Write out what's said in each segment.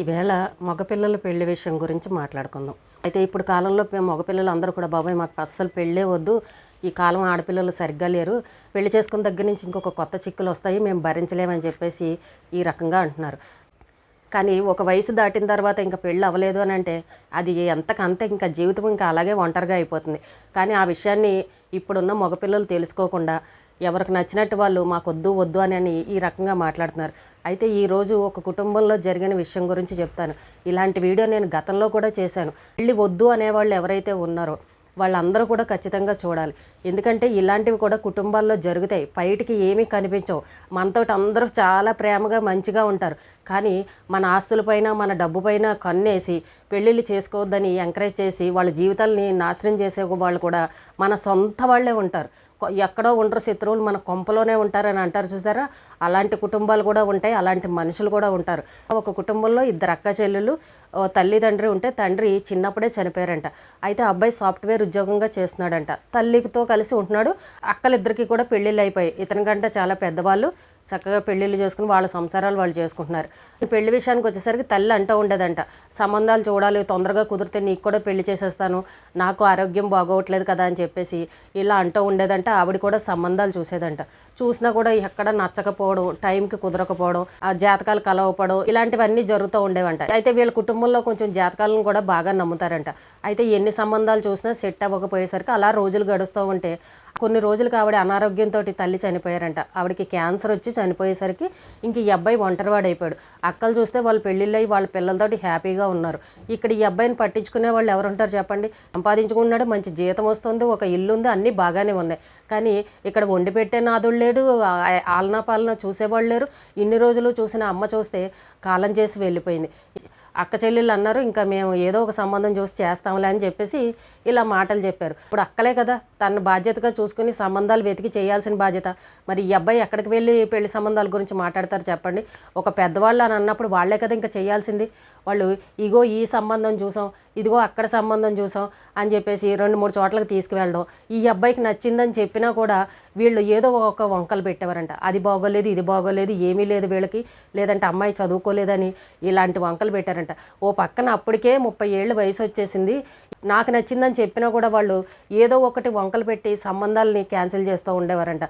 ఈవేళ మగపిల్లల పెళ్ళి విషయం గురించి మాట్లాడుకుందాం. అయితే ఇప్పుడు కాలంలో మగపిల్లలు అందరూ కూడా బాబాయ్ మాకు అస్సలు పెళ్ళే వద్దు. ఈ కాలం ఆడపిల్లలు సరిగ్గా లేరు. పెళ్ళి చేసుకున్న దగ్గర నుంచి ఇంకొక కొత్త చిక్కులు వస్తాయి. మేము భరించలేమని చెప్పేసి ఈ రకంగా అంటున్నారు. కానీ ఒక వయసు దాటిన తర్వాత ఇంకా పెళ్ళి అవ్వలేదు అని అంటే అది ఎంతకంతే ఇంకా జీవితం ఇంకా అలాగే ఒంటరిగా అయిపోతుంది. కానీ ఆ విషయాన్ని ఇప్పుడున్న మగపిల్లలు తెలుసుకోకుండా ఎవరికి నచ్చినట్టు వాళ్ళు మాకు వద్దు వద్దు అని అని ఈ రకంగా మాట్లాడుతున్నారు. అయితే ఈరోజు ఒక కుటుంబంలో జరిగిన విషయం గురించి చెప్తాను. ఇలాంటి వీడియో నేను గతంలో కూడా చేశాను. వెళ్ళి వద్దు అనేవాళ్ళు ఎవరైతే ఉన్నారో వాళ్ళందరూ కూడా ఖచ్చితంగా చూడాలి. ఎందుకంటే ఇలాంటివి కూడా కుటుంబాల్లో జరుగుతాయి. బయటికి ఏమీ కనిపించవు. మనతోటి అందరూ చాలా ప్రేమగా మంచిగా ఉంటారు. కానీ మన ఆస్తులపైన మన డబ్బుపైన కన్నేసి పెళ్ళిళ్ళు చేసుకోవద్దని ఎంకరేజ్ చేసి వాళ్ళ జీవితాలని నాశనం చేసే వాళ్ళు కూడా మన సొంత వాళ్ళే ఉంటారు. ఎక్కడో ఉండరు శత్రువులు మన కొంపలోనే ఉంటారని అంటారు చూసారా? అలాంటి కుటుంబాలు కూడా ఉంటాయి. అలాంటి మనుషులు కూడా ఉంటారు. ఒక కుటుంబంలో ఇద్దరు అక్క చెల్లెలు తల్లిదండ్రి ఉంటే తండ్రి చిన్నప్పుడే చనిపోయారంట. అయితే అబ్బాయి సాఫ్ట్వేర్ ఉద్యోగంగా చేస్తున్నాడంట. తల్లితో కలిసి ఉంటున్నాడు. అక్కలిద్దరికి కూడా పెళ్ళిళ్ళు అయిపోయాయి. ఇతని కంటే చాలా పెద్దవాళ్ళు. చక్కగా పెళ్ళిళ్ళు చేసుకుని వాళ్ళ సంసారాలు వాళ్ళు చేసుకుంటున్నారు. పెళ్ళి విషయానికి వచ్చేసరికి తల్లి అంటూ ఉండేదంట. సంబంధాలు చూడాలి తొందరగా కుదిరితే నీకు కూడా పెళ్ళి చేసేస్తాను. నాకు ఆరోగ్యం బాగోవట్లేదు కదా అని చెప్పేసి ఇలా అంటూ ఉండేదంట. ఆవిడ కూడా సంబంధాలు చూసేదంట. చూసినా కూడా ఎక్కడ నచ్చకపోవడం టైంకి కుదరకపోవడం ఆ జాతకాలు కలవపడం ఇలాంటివన్నీ జరుగుతూ ఉండేవంట. అయితే వీళ్ళ కుటుంబంలో కొంచెం జాతకాలను కూడా బాగా నమ్ముతారంట. అయితే ఎన్ని సంబంధాలు చూసినా సెట్ అవ్వకపోయేసరికి అలా రోజులు గడుస్తూ ఉంటే కొన్ని రోజులకు ఆవిడ అనారోగ్యంతో తల్లి చనిపోయారంట. ఆవిడకి క్యాన్సర్ వచ్చి చనిపోయేసరికి ఇంక ఈ అబ్బాయి ఒంటరివాడు అయిపోయాడు అక్కలు చూస్తే వాళ్ళు పెళ్ళిళ్ళు వాళ్ళ పిల్లలతోటి హ్యాపీగా ఉన్నారు. ఇక్కడ ఈ అబ్బాయిని పట్టించుకునే వాళ్ళు ఎవరుంటారు చెప్పండి? సంపాదించుకున్నాడు మంచి జీతం వస్తుంది ఒక ఇల్లు ఉంది అన్నీ బాగానే ఉన్నాయి. కానీ ఇక్కడ వండి పెట్టే నాదుడు లేడు ఆలనా పాలన చూసేవాళ్ళు లేరు. ఇన్ని రోజులు చూసిన అమ్మ చూస్తే కాలం చేసి వెళ్ళిపోయింది. అక్క చెల్లెళ్ళు అన్నారు ఇంకా మేము ఏదో ఒక సంబంధం చూసి చేస్తాంలే అని చెప్పేసి ఇలా మాటలు చెప్పారు. ఇప్పుడు అక్కలే కదా తన బాధ్యతగా చూసుకుని సంబంధాలు వెతికి చేయాల్సిన బాధ్యత. మరి ఈ అబ్బాయి ఎక్కడికి వెళ్ళి పెళ్ళి సంబంధాల గురించి మాట్లాడతారు చెప్పండి. ఒక పెద్దవాళ్ళు అని అన్నప్పుడు వాళ్ళే కదా ఇంకా చేయాల్సింది. వాళ్ళు ఇగో ఈ సంబంధం చూసాం ఇదిగో అక్కడ సంబంధం చూసాం అని చెప్పేసి రెండు మూడు చోట్లకి తీసుకువెళ్ళడం. ఈ అబ్బాయికి నచ్చిందని చెప్పినా కూడా వీళ్ళు ఏదో ఒక వంకలు పెట్టేవారంట. అది బాగోలేదు ఇది బాగోలేదు ఏమీ లేదు వీళ్ళకి. లేదంటే అమ్మాయి చదువుకోలేదని ఇలాంటి వంకలు పెట్టారంట. ఓ పక్కన అప్పటికే ముప్పై ఏళ్ళు వయసు వచ్చేసింది. నాకు నచ్చిందని చెప్పినా కూడా వాళ్ళు ఏదో ఒకటి వంకలు పెట్టి సంబంధాలని క్యాన్సిల్ చేస్తూ ఉండేవారంట.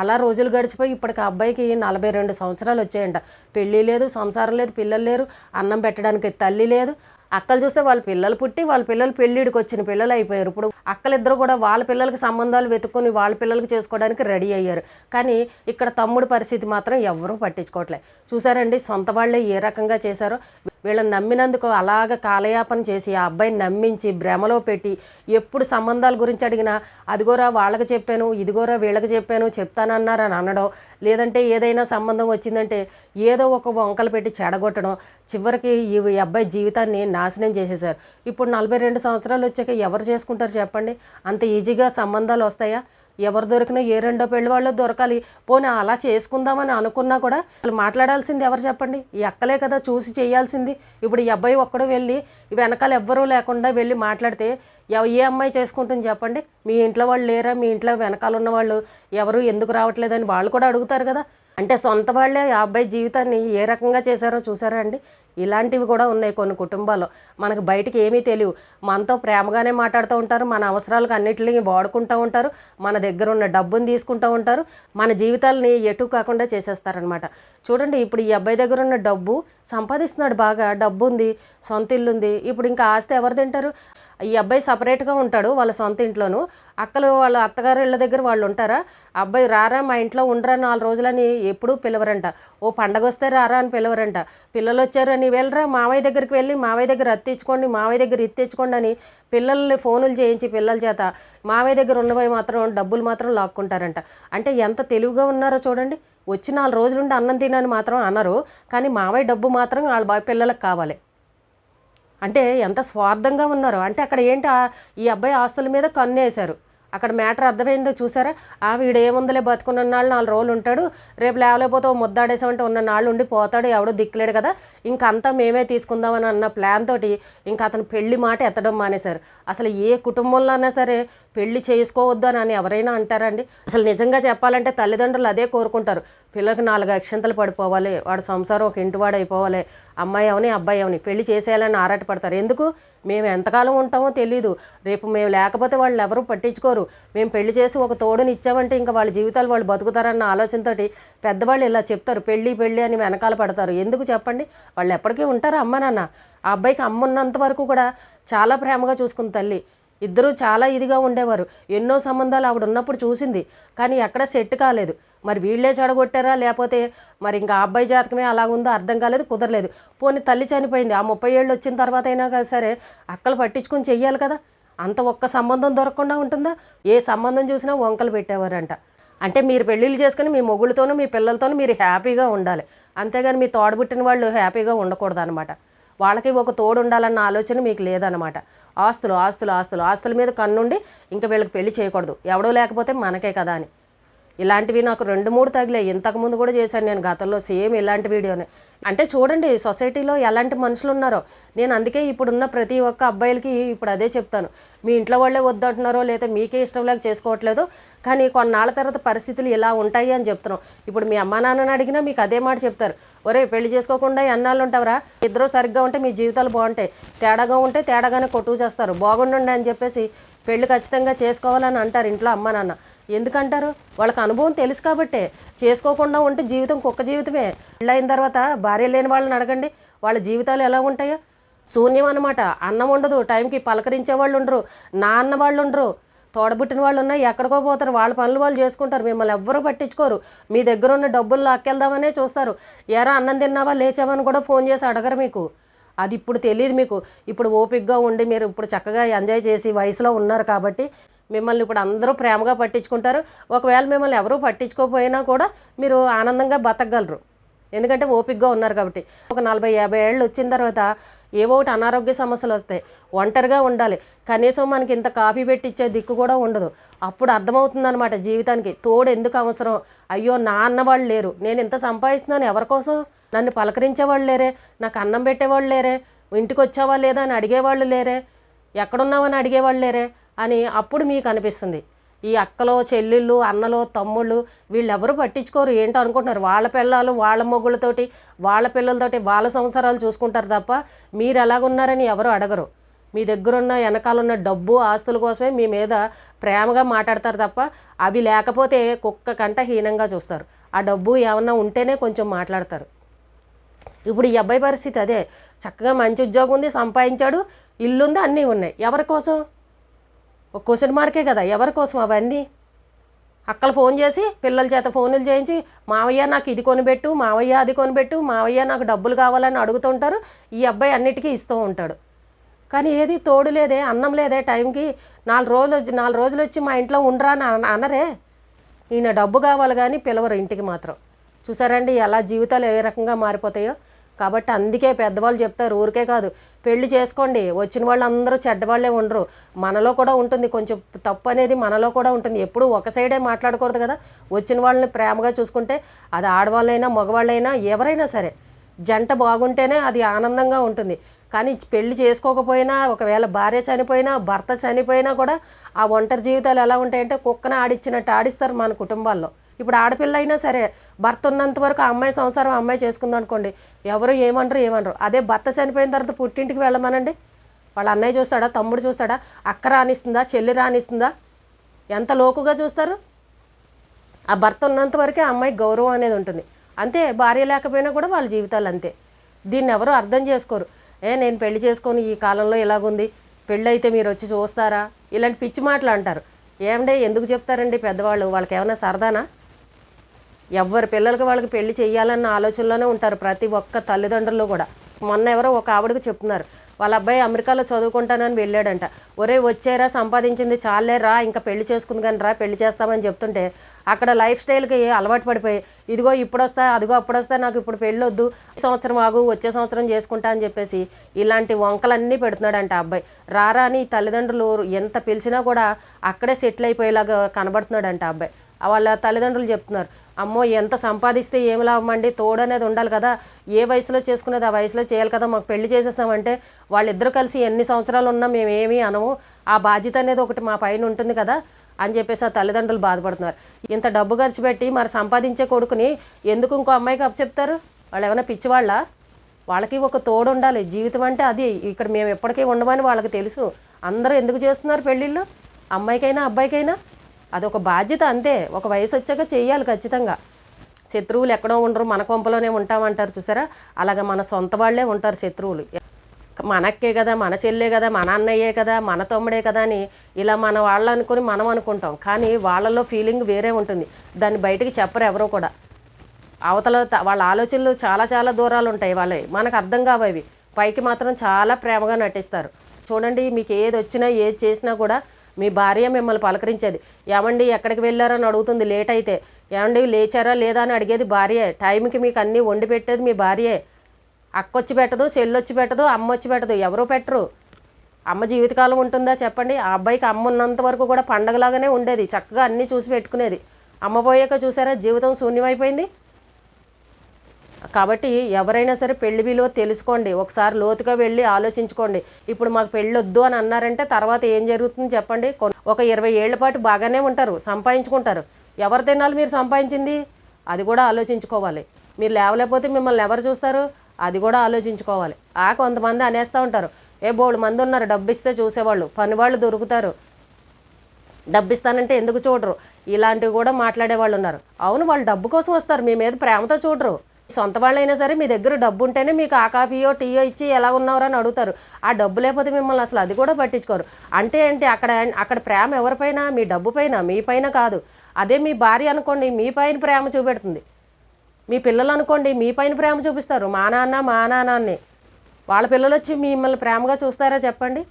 అలా రోజులు గడిచిపోయి ఇప్పటికి అబ్బాయికి నలభై రెండు సంవత్సరాలు వచ్చాయంట. పెళ్ళి లేదు సంసారం లేదు పిల్లలు లేరు అన్నం పెట్టడానికి తల్లి లేదు. అక్కలు చూస్తే వాళ్ళ పిల్లలు పుట్టి వాళ్ళ పిల్లలు పెళ్ళిడికి వచ్చిన పిల్లలు అయిపోయారు. ఇప్పుడు అక్కలిద్దరు కూడా వాళ్ళ పిల్లలకి సంబంధాలు వెతుక్కొని వాళ్ళ పిల్లలకి చేసుకోవడానికి రెడీ అయ్యారు. కానీ ఇక్కడ తమ్ముడు పరిస్థితి మాత్రం ఎవరూ పట్టించుకోవట్లేదు చూసారండి సొంత వాళ్ళే ఏ రకంగా చేశారో. వీళ్ళని నమ్మినందుకు అలాగ కాలయాపన చేసి ఆ అబ్బాయిని నమ్మించి భ్రమలో పెట్టి ఎప్పుడు సంబంధాల గురించి అడిగినా అదిగోరా వాళ్ళకి చెప్పాను ఇదిగోరా వీళ్ళకి చెప్పాను చెప్తానన్నారని అనడం లేదంటే ఏదైనా సంబంధం వచ్చిందంటే ఏదో ఒక వంకలు పెట్టి చెడగొట్టడం చివరికి ఈ అబ్బాయి జీవితాన్ని నాశనం చేసేశారు. ఇప్పుడు నలభై రెండు సంవత్సరాలు వచ్చాక ఎవరు చేసుకుంటారు చెప్పండి? అంత ఈజీగా సంబంధాలు వస్తాయా? ఎవరు దొరికినా ఏ రెండో పెళ్ళి వాళ్ళు దొరకాలి. పోనీ అలా చేసుకుందామని అనుకున్నా కూడా అసలు మాట్లాడాల్సింది ఎవరు చెప్పండి? ఈ అక్కలే కదా చూసి చేయాల్సింది. ఇప్పుడు ఈ అబ్బాయి ఒక్కడు వెళ్ళి వెనకాల ఎవ్వరూ లేకుండా వెళ్ళి మాట్లాడితే ఏ అమ్మాయి చేసుకుంటుంది చెప్పండి? మీ ఇంట్లో వాళ్ళు లేరా? మీ ఇంట్లో వెనకాల ఉన్న వాళ్ళు ఎవరు ఎందుకు రావట్లేదని వాళ్ళు కూడా అడుగుతారు కదా. అంటే సొంత వాళ్ళే ఆ అబ్బాయి జీవితాన్ని ఏ రకంగా చేశారో చూసారా అండి? ఇలాంటివి కూడా ఉన్నాయి కొన్ని కుటుంబాల్లో. మనకు బయటికి ఏమీ తెలియవు. మనతో ప్రేమగానే మాట్లాడుతూ ఉంటారు. మన అవసరాలకు అన్నిటిని వాడుకుంటూ ఉంటారు. మన దగ్గర ఉన్న డబ్బుని తీసుకుంటూ ఉంటారు. మన జీవితాలని ఎటు కాకుండా చేసేస్తారనమాట చూడండి ఇప్పుడు ఈ అబ్బాయి దగ్గర ఉన్న డబ్బు సంపాదిస్తున్నాడు బాగా. డబ్బు ఉంది సొంత ఇల్లు ఉంది ఇప్పుడు ఇంకా ఆస్తి ఎవరు తింటారు? ఈ అబ్బాయి సపరేట్గా ఉంటాడు వాళ్ళ సొంత ఇంట్లోనూ. అక్కలు వాళ్ళ అత్తగారు ఇళ్ళ దగ్గర వాళ్ళు ఉంటారా? అబ్బాయి రారా మా ఇంట్లో ఉండరా? నాలుగు రోజులని ఎప్పుడూ పిలవరంట. ఓ పండగ వస్తే రారా అని పిలవరంట. పిల్లలు వచ్చారని అని వెళ్ళరా మావయ్య దగ్గరికి వెళ్ళి మావయ్య దగ్గర అత్తి తెచ్చుకోండి మావయ్య దగ్గర ఇది తెచ్చుకోండి అని పిల్లల్ని ఫోనులు చేయించి పిల్లల చేత మావయ్య దగ్గర ఉన్నవి మాత్రం డబ్బులు మాత్రం లాక్కుంటారంట. అంటే ఎంత తెలివిగా ఉన్నారో చూడండి. వచ్చి నాలుగు రోజులుండి అన్నం తినని మాత్రం అనరు. కానీ మావయ్య డబ్బు మాత్రం వాళ్ళ బా- పిల్లలకు కావాలి. అంటే ఎంత స్వార్థంగా ఉన్నారు. అంటే అక్కడ ఏంటి ఆ- ఈ అబ్బాయి ఆస్తుల మీద కన్నేశారు అక్కడ మ్యాటర్ అర్థమైందో చూసారా? ఆ వీడు ఏముందలే బతుకున్న నాళ్ళు నాలుగు రోజులు ఉంటాడు. రేపు లేవలేకపోతే ముద్దాడేసామంటే ఉన్న నాళ్ళు ఉండి పోతాడు. ఎవడో దిక్కులేడు కదా. ఇంక అంతా మేమే తీసుకుందామని అన్న ప్లాన్ తోటి ఇంకా అతను పెళ్ళి మాట ఎత్తడం మానేశారు. అసలు ఏ కుటుంబంలో అయినా సరే పెళ్ళి చేసుకోవద్దు అని ఎవరైనా అంటారండి? అసలు నిజంగా చెప్పాలంటే తల్లిదండ్రులు అదే కోరుకుంటారు. పిల్లలకు నాలుగు అక్షంతలు పడిపోవాలి. వాడు సంసారం ఒక ఇంటివాడు అయిపోవాలి. అమ్మాయి అవని అబ్బాయి అవని పెళ్ళి చేసేయాలని ఆరాటపడతారు. ఎందుకు? మేము ఎంతకాలం ఉంటామో తెలియదు రేపు మేము లేకపోతే వాళ్ళు ఎవరు పట్టించుకోరు. మేము పెళ్ళి చేసి ఒక తోడుని ఇచ్చామంటే ఇంకా వాళ్ళ జీవితాలు వాళ్ళు బతుకుతారన్న ఆలోచనతోటి పెద్దవాళ్ళు ఇలా చెప్తారు. పెళ్ళి పెళ్ళి అని వెనకాల పడతారు. ఎందుకు చెప్పండి? వాళ్ళు ఎప్పటికీ ఉంటారు అమ్మ నాన్న? ఆ అబ్బాయికి అమ్మ ఉన్నంత వరకు కూడా చాలా ప్రేమగా చూసుకుంది తల్లి. ఇద్దరూ చాలా ఇదిగా ఉండేవారు. ఎన్నో సంబంధాలు ఆవిడ ఉన్నప్పుడు చూసింది. కానీ ఎక్కడ సెట్ కాలేదు. మరి వీళ్ళే చెడగొట్టారా? లేకపోతే మరి ఇంకా అబ్బాయి జాతకమే అలా ఉందో? అర్థం కాలేదు కుదరలేదు. పోనీ తల్లి చనిపోయింది. ఆ ముప్పై ఏళ్ళు వచ్చిన తర్వాత అయినా కదా సరే అక్కలు పట్టించుకొని చెయ్యాలి కదా. అంత ఒక్క సంబంధం దొరకకుండా ఉంటుందా? ఏ సంబంధం చూసినా వంకలు పెట్టేవారంట. అంటే మీరు పెళ్ళిళ్ళు చేసుకుని మీ మొగుళ్ళతోనూ మీ పిల్లలతోనూ మీరు హ్యాపీగా ఉండాలి. అంతేగాని మీ తోడబుట్టిన వాళ్ళు హ్యాపీగా ఉండకూడదు అనమాట వాళ్ళకి ఒక తోడు ఉండాలన్న ఆలోచన మీకు లేదనమాట ఆస్తులు ఆస్తులు ఆస్తులు ఆస్తుల మీద కన్నుండి ఇంకా వీళ్ళకి పెళ్ళి చేయకూడదు. ఎవడో లేకపోతే మనకే కదా అని. ఇలాంటివి నాకు రెండు మూడు తగిలాయి. ఇంతకుముందు కూడా చేశాను నేను గతంలో సేమ్ ఇలాంటి వీడియోనే. అంటే చూడండి సొసైటీలో ఎలాంటి మనుషులు ఉన్నారో. నేను అందుకే ఇప్పుడున్న ప్రతి ఒక్క అబ్బాయిలకి ఇప్పుడు అదే చెప్తాను. మీ ఇంట్లో వాళ్ళే వద్దంటున్నారో లేదా మీకే ఇష్టం లేక చేసుకోవట్లేదు. కానీ కొన్నాళ్ళ తర్వాత పరిస్థితులు ఇలా ఉంటాయి అని చెప్తున్నాం. ఇప్పుడు మీ అమ్మా నాన్నని అడిగినా మీకు అదే మాట చెప్తారు. ఒరే పెళ్ళి చేసుకోకుండా ఎన్నాళ్ళు ఉంటావరా? ఇద్దరు సరిగ్గా ఉంటే మీ జీవితాలు బాగుంటాయి. తేడాగా ఉంటే తేడాగానే కొట్టుకు చేస్తారు. బాగుండండి అని చెప్పేసి పెళ్ళి ఖచ్చితంగా చేసుకోవాలని అంటారు ఇంట్లో అమ్మ నాన్న. ఎందుకంటారు? వాళ్ళకి అనుభవం తెలుసు కాబట్టే. చేసుకోకుండా ఉంటే జీవితం కుక్క జీవితమే. పెళ్ళైన తర్వాత భార్య లేని వాళ్ళని అడగండి. వాళ్ళ జీవితాలు ఎలా ఉంటాయో? శూన్యం అనమాట అన్నం ఉండదు. టైంకి పలకరించే వాళ్ళు ఉండరు. నాన్న వాళ్ళు ఉండరు. తోడబుట్టిన వాళ్ళు ఉన్నాయి ఎక్కడికో పోతారు. వాళ్ళ పనులు వాళ్ళు చేసుకుంటారు. మిమ్మల్ని ఎవ్వరూ పట్టించుకోరు. మీ దగ్గర ఉన్న డబ్బులు లాక్కెళ్దామనే చూస్తారు. ఎరా అన్నం తిన్నావా? లేచావని కూడా ఫోన్ చేసి అడగరు మీకు. అది ఇప్పుడు తెలియదు మీకు. ఇప్పుడు ఓపిక్గా ఉండి మీరు ఇప్పుడు చక్కగా ఎంజాయ్ చేసి వయసులో ఉన్నారు కాబట్టి మిమ్మల్ని ఇప్పుడు అందరూ ప్రేమగా పట్టించుకుంటారు. ఒకవేళ మిమ్మల్ని ఎవరూ పట్టించుకోకపోయినా కూడా మీరు ఆనందంగా బతకగలరు. ఎందుకంటే ఓపికగా ఉన్నారు కాబట్టి. ఒక నలభై యాభై ఏళ్ళు వచ్చిన తర్వాత ఏవో ఒకటి అనారోగ్య సమస్యలు వస్తాయి. ఒంటరిగా ఉండాలి. కనీసం మనకి ఇంత కాఫీ పెట్టిచ్చే దిక్కు కూడా ఉండదు. అప్పుడు అర్థమవుతుంది అనమాట జీవితానికి. తోడు ఎందుకు అవసరం? అయ్యో నా అన్న వాళ్ళు లేరు. నేను ఇంత సంపాదిస్తున్నాను. ఎవరికోసం నన్ను పలకరించేవాళ్ళు లేరే? నాకు అన్నం పెట్టేవాళ్ళు లేరే? ఇంటికి వచ్చావా లేదా అని అడిగేవాళ్ళు లేరే? ఎక్కడున్నావని అడిగేవాళ్ళు లేరే? అని అప్పుడు మీకు అనిపిస్తుంది. ఈ అక్కలు చెల్లెళ్ళు అన్నలు తమ్ముళ్ళు వీళ్ళెవరు పట్టించుకోరు? ఏంటో అనుకుంటున్నారు? వాళ్ళ పిల్లలు వాళ్ళ మొగుళ్ళతోటి వాళ్ళ పిల్లలతోటి వాళ్ళ సంవత్సరాలు చూసుకుంటారు తప్ప మీరు ఎలాగున్నారని ఎవరు అడగరు. మీ దగ్గరున్న వెనకాల ఉన్న డబ్బు ఆస్తుల కోసమే మీ మీద ప్రేమగా మాట్లాడతారు తప్ప అవి లేకపోతే కుక్క కంట హీనంగా చూస్తారు. ఆ డబ్బు ఏమన్నా ఉంటేనే కొంచెం మాట్లాడతారు. ఇప్పుడు ఈ అబ్బాయి పరిస్థితి అదే. చక్కగా మంచి ఉద్యోగం ఉంది సంపాదించాడు ఇల్లుంది అన్నీ ఉన్నాయి. ఎవరి కోసం? ఒక క్వశ్చన్ మార్కే కదా ఎవరి కోసం అవన్నీ? అక్కలు ఫోన్ చేసి పిల్లల చేత ఫోన్లు చేయించి మావయ్య నాకు ఇది కొనిపెట్టు మావయ్య అది కొనిపెట్టు మావయ్య నాకు డబ్బులు కావాలని అడుగుతుంటారు ఈ అబ్బాయి అన్నిటికీ ఇస్తూ ఉంటాడు. కానీ ఏది తోడు లేదే అన్నం లేదే టైంకి నాలుగు రోజులు నాలుగు రోజులు వచ్చి మా ఇంట్లో ఉండరా అని అనరే. ఈయన డబ్బు కావాలి కానీ పిలవరు ఇంటికి మాత్రం. చూసారండి ఎలా జీవితాలు ఏ రకంగా మారిపోతాయో? కాబట్టి అందుకే పెద్దవాళ్ళు చెప్తారు ఊరికే కాదు. పెళ్ళి చేసుకోండి. వచ్చిన వాళ్ళు అందరూ చెడ్డవాళ్ళే ఉండరు. మనలో కూడా ఉంటుంది. కొంచెం తప్పు అనేది మనలో కూడా ఉంటుంది. ఎప్పుడూ ఒక సైడే మాట్లాడకూడదు కదా. వచ్చిన వాళ్ళని ప్రేమగా చూసుకుంటే అది ఆడవాళ్ళైనా మగవాళ్ళైనా ఎవరైనా సరే జంట బాగుంటేనే అది ఆనందంగా ఉంటుంది. కానీ పెళ్ళి చేసుకోకపోయినా ఒకవేళ భార్య చనిపోయినా భర్త చనిపోయినా కూడా ఆ ఒంటరి జీవితాలు ఎలా ఉంటాయంటే కుక్కన ఆడిచ్చినట్టు ఆడిస్తారు మన కుటుంబాల్లో. ఇప్పుడు ఆడపిల్ల అయినా సరే భర్త ఉన్నంత వరకు ఆ అమ్మాయి సంసారం ఆ అమ్మాయి చేసుకుందాం అనుకోండి ఎవరు ఏమనరు ఏమనరు అదే భర్త చనిపోయిన తర్వాత పుట్టింటికి వెళ్ళమనండి? వాళ్ళ అన్నయ్య చూస్తాడా తమ్ముడు చూస్తాడా? అక్క రానిస్తుందా చెల్లి రానిస్తుందా? ఎంత లోకుగా చూస్తారు? ఆ భర్త ఉన్నంత వరకే అమ్మాయి అమ్మాయికి గౌరవం అనేది ఉంటుంది. అంతే భార్య లేకపోయినా కూడా వాళ్ళ జీవితాలు అంతే. దీన్ని ఎవరు అర్థం చేసుకోరు. ఏ నేను పెళ్ళి చేసుకొని ఈ కాలంలో ఇలాగుంది పెళ్ళి అయితే మీరు వచ్చి చూస్తారా? ఇలాంటి పిచ్చి మాటలు అంటారు. ఏమంటే ఎందుకు చెప్తారండి పెద్దవాళ్ళు? వాళ్ళకి ఏమైనా సరదానా? ఎవరి పిల్లలకి వాళ్ళకి పెళ్ళి చేయాలన్న ఆలోచనలోనే ఉంటారు ప్రతి ఒక్క తల్లిదండ్రులు కూడా. మొన్న ఎవరో ఒక ఆవిడకు చెప్తున్నారు వాళ్ళ అబ్బాయి అమెరికాలో చదువుకుంటానని వెళ్ళాడంట. ఒరే వచ్చేరా సంపాదించింది చాలే రా ఇంకా పెళ్ళి చేసుకుంది కానీ రా పెళ్ళి చేస్తామని చెప్తుంటే అక్కడ లైఫ్ స్టైల్కి అలవాటు పడిపోయి ఇదిగో ఇప్పుడు వస్తా అదిగో అప్పుడు వస్తా నాకు ఇప్పుడు పెళ్ళొద్దు వద్దు సంవత్సరం ఆగు వచ్చే సంవత్సరం చేసుకుంటా అని చెప్పేసి ఇలాంటి వంకలన్నీ పెడుతున్నాడంట అబ్బాయి. రారా అని తల్లిదండ్రులు ఎంత పిలిచినా కూడా అక్కడే సెటిల్ అయిపోయేలాగా కనబడుతున్నాడంట అబ్బాయి. వాళ్ళ తల్లిదండ్రులు చెప్తున్నారు అమ్మో ఎంత సంపాదిస్తే ఏమి లాభం అండి తోడు అనేది ఉండాలి కదా ఏ వయసులో చేసుకునేది ఆ వయసులో చేయాలి కదా మాకు పెళ్ళి చేసేసామంటే వాళ్ళిద్దరూ కలిసి ఎన్ని సంవత్సరాలు ఉన్నా మేమేమి అనము. ఆ బాధ్యత అనేది ఒకటి మా పైన ఉంటుంది కదా అని చెప్పేసి ఆ తల్లిదండ్రులు బాధపడుతున్నారు. ఇంత డబ్బు ఖర్చు పెట్టి మరి సంపాదించే కొడుకుని ఎందుకు ఇంకో అమ్మాయికి అప్పచెప్తారు? వాళ్ళు ఏమైనా పిచ్చివాళ్ళ? వాళ్ళకి ఒక తోడు ఉండాలి. జీవితం అంటే అది. ఇక్కడ మేము ఎప్పటికీ ఉండమని వాళ్ళకి తెలుసు. అందరూ ఎందుకు చేస్తున్నారు పెళ్ళిళ్ళు? అమ్మాయికైనా అబ్బాయికైనా? అదొక బాధ్యత అంతే. ఒక వయసు వచ్చాక చేయాలి ఖచ్చితంగా. శత్రువులు ఎక్కడో ఉండరు. మన కొంపలోనే ఉంటామంటారు చూసారా? అలాగ మన సొంత వాళ్ళే ఉంటారు శత్రువులు. మనక్కే కదా మన చెల్లే కదా మన అన్నయ్యే కదా మన తమ్ముడే కదా అని ఇలా మన వాళ్ళు అనుకుని మనం అనుకుంటాం. కానీ వాళ్ళలో ఫీలింగ్ వేరే ఉంటుంది. దాన్ని బయటికి చెప్పరు ఎవరో కూడా. అవతల వాళ్ళ ఆలోచనలు చాలా చాలా దూరాలు ఉంటాయి వాళ్ళవి. మనకు అర్థం కావు అవి పైకి మాత్రం చాలా ప్రేమగా నటిస్తారు. చూడండి మీకు ఏది వచ్చినా ఏది చేసినా కూడా మీ భార్య మిమ్మల్ని పలకరించేది. ఏమండి ఎక్కడికి వెళ్ళారని అడుగుతుంది లేట్ అయితే. ఏమండి లేచారా లేదా అని అడిగేది భార్యే. టైంకి మీకు అన్నీ వండి పెట్టేది మీ భార్యే. అక్కొచ్చి పెట్టదు చెల్లొచ్చి పెట్టదు అమ్మ వచ్చి పెట్టదు ఎవరూ పెట్టరు. అమ్మ జీవితకాలం ఉంటుందా చెప్పండి? ఆ అబ్బాయికి అమ్మ ఉన్నంత వరకు కూడా పండగలాగానే ఉండేది చక్కగా అన్నీ చూసి పెట్టుకునేది. అమ్మ పోయాక చూసారా జీవితం శూన్యమైపోయింది? కాబట్టి ఎవరైనా సరే పెళ్ళి విలువ తెలుసుకోండి ఒకసారి లోతుగా వెళ్ళి ఆలోచించుకోండి. ఇప్పుడు మాకు పెళ్ళి వద్దు అని అన్నారంటే తర్వాత ఏం జరుగుతుంది చెప్పండి? ఒక ఇరవై ఏళ్ళ పాటు బాగానే ఉంటారు సంపాదించుకుంటారు. ఎవరు తినాలి మీరు సంపాదించింది? అది కూడా ఆలోచించుకోవాలి. మీరు లేవలేకపోతే మిమ్మల్ని ఎవరు చూస్తారు? అది కూడా ఆలోచించుకోవాలి. ఆ కొంతమంది అనేస్తూ ఉంటారు. ఏ బోళ్ళు మంది ఉన్నారు డబ్బు ఇస్తే చూసేవాళ్ళు పని వాళ్ళు దొరుకుతారు. డబ్బు ఇస్తానంటే ఎందుకు చూడరు? ఇలాంటివి కూడా మాట్లాడే వాళ్ళు ఉన్నారు అవును వాళ్ళు డబ్బు కోసం వస్తారు. మీ మీద ప్రేమతో చూడరు. సొంత వాళ్ళైనా సరే మీ దగ్గర డబ్బు ఉంటేనే మీకు ఆ కాఫీయో టీయో ఇచ్చి ఎలా ఉన్నారో అని అడుగుతారు. ఆ డబ్బు లేకపోతే మిమ్మల్ని అసలు అది కూడా పట్టించుకోరు. అంటే ఏంటి? అక్కడ అక్కడ ప్రేమ ఎవరిపైన మీ డబ్బు పైన? మీ పైన కాదు. అదే మీ భార్య అనుకోండి మీ పైన ప్రేమ చూపెడుతుంది. మీ పిల్లలు అనుకోండి మీ పైన ప్రేమ చూపిస్తారు. మా నాన్న మా నాన్నని. వాళ్ళ పిల్లలు వచ్చి మిమ్మల్ని ప్రేమగా చూస్తారా చెప్పండి?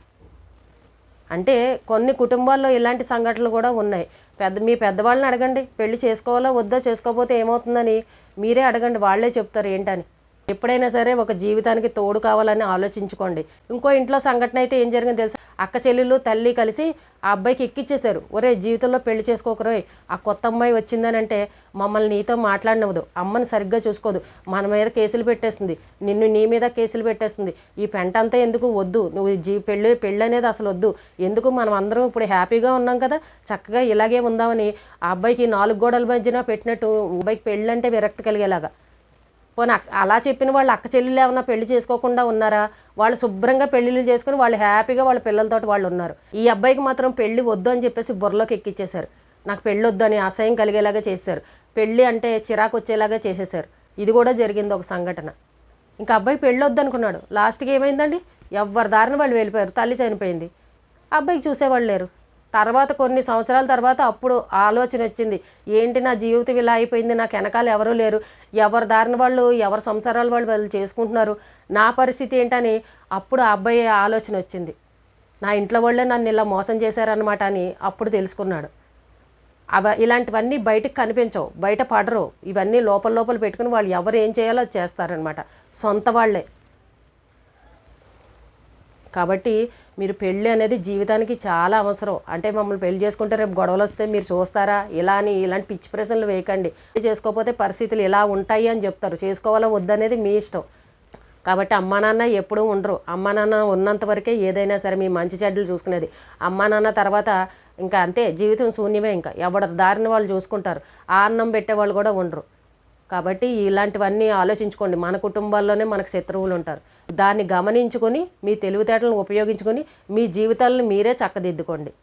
అంటే కొన్ని కుటుంబాల్లో ఇలాంటి సంఘటనలు కూడా ఉన్నాయి. పెద్ద మీ పెద్దవాళ్ళని అడగండి. పెళ్ళి చేసుకోవాలో వద్దో చేసుకోకపోతే ఏమవుతుందని మీరే అడగండి. వాళ్ళే చెప్తారు ఏంటని. ఎప్పుడైనా సరే ఒక జీవితానికి తోడు కావాలని ఆలోచించుకోండి. ఇంకో ఇంట్లో సంఘటన అయితే ఏం జరిగింది తెలుసా? అక్క చెల్లెళ్ళు తల్లి కలిసి ఆ అబ్బాయికి ఎక్కిచ్చేశారు. ఒరే జీవితంలో పెళ్ళి చేసుకోకరోయ్ ఆ కొత్త అమ్మాయి వచ్చిందని అంటే మమ్మల్ని నీతో మాట్లాడినవదు అమ్మని సరిగ్గా చూసుకోదు. మన మీద కేసులు పెట్టేస్తుంది. నిన్ను నీ మీద కేసులు పెట్టేస్తుంది. ఈ పెంట అంతా ఎందుకు వద్దు? నువ్వు జీ పెళ్ళి పెళ్ళి అనేది అసలు వద్దు. ఎందుకు మనం అందరం ఇప్పుడు హ్యాపీగా ఉన్నాం కదా? చక్కగా ఇలాగే ఉందామని ఆ అబ్బాయికి నాలుగు గోడల మధ్యన పెట్టినట్టు అబ్బాయికి పెళ్ళి అంటే విరక్తి కలిగేలాగా. పోనీ అలా చెప్పిన వాళ్ళు అక్క చెల్లెలు ఏమన్నా పెళ్ళి చేసుకోకుండా ఉన్నారా? వాళ్ళు శుభ్రంగా పెళ్ళిళ్ళు చేసుకుని వాళ్ళు హ్యాపీగా వాళ్ళ పిల్లలతోటి వాళ్ళు ఉన్నారు. ఈ అబ్బాయికి మాత్రం పెళ్ళి వద్దు అని చెప్పేసి బుర్రలోకి ఎక్కిచ్చేశారు. నాకు పెళ్ళి వద్దు అని అసహ్యం కలిగేలాగా చేశారు. పెళ్ళి అంటే చిరాకు వచ్చేలాగా చేసేసారు ఇది కూడా జరిగింది ఒక సంఘటన. ఇంకా అబ్బాయి పెళ్ళి వద్దు అనుకున్నాడు. లాస్ట్కి ఏమైందండి? ఎవరి దారిని వాళ్ళు వెళ్ళిపోయారు. తల్లి చనిపోయింది. అబ్బాయికి చూసేవాళ్ళు లేరు. తర్వాత కొన్ని సంవత్సరాల తర్వాత అప్పుడు ఆలోచన వచ్చింది. ఏంటి నా జీవితం ఇలా అయిపోయింది నాకు వెనకాల ఎవరూ లేరు. ఎవరి దారిన వాళ్ళు ఎవరి సంసారాలు వాళ్ళు వాళ్ళు చేసుకుంటున్నారు నా పరిస్థితి ఏంటని అప్పుడు ఆ అబ్బాయి ఆలోచన వచ్చింది. నా ఇంట్లో వాళ్ళే నన్ను ఇలా మోసం చేశారనమాట అని అప్పుడు తెలుసుకున్నాడు. అవ ఇలాంటివన్నీ బయటకు కనిపించవు బయట పడరు. ఇవన్నీ లోపల లోపల పెట్టుకుని వాళ్ళు ఎవరు ఏం చేయాలో చేస్తారనమాట సొంత వాళ్ళే. కాబట్టి మీరు పెళ్ళి అనేది జీవితానికి చాలా అవసరం. అంటే మమ్మల్ని పెళ్ళి చేసుకుంటే రేపు గొడవలు వస్తే మీరు చూస్తారా? ఇలా అని ఇలాంటి పిచ్చి ప్రశ్నలు వేయకండి. చేసుకోకపోతే పరిస్థితులు ఇలా ఉంటాయి అని చెప్తారు. చేసుకోవాలా వద్దనేది మీ ఇష్టం. కాబట్టి అమ్మా నాన్న ఎప్పుడూ ఉండరు. అమ్మా నాన్న ఉన్నంత వరకే ఏదైనా సరే మీ మంచి చెడ్డలు చూసుకునేది. అమ్మా నాన్న తర్వాత ఇంకా అంతే. జీవితం శూన్యమే ఇంకా. ఎవడ దారిని వాళ్ళు చూసుకుంటారు. ఆ అన్నం పెట్టేవాళ్ళు కూడా ఉండరు. కాబట్టి ఇలాంటివన్నీ ఆలోచించుకోండి. మన కుటుంబాల్లోనే మనకు శత్రువులు ఉంటారు. దాన్ని గమనించుకొని మీ తెలివితేటలను ఉపయోగించుకొని మీ జీవితాలను మీరే చక్కదిద్దుకోండి.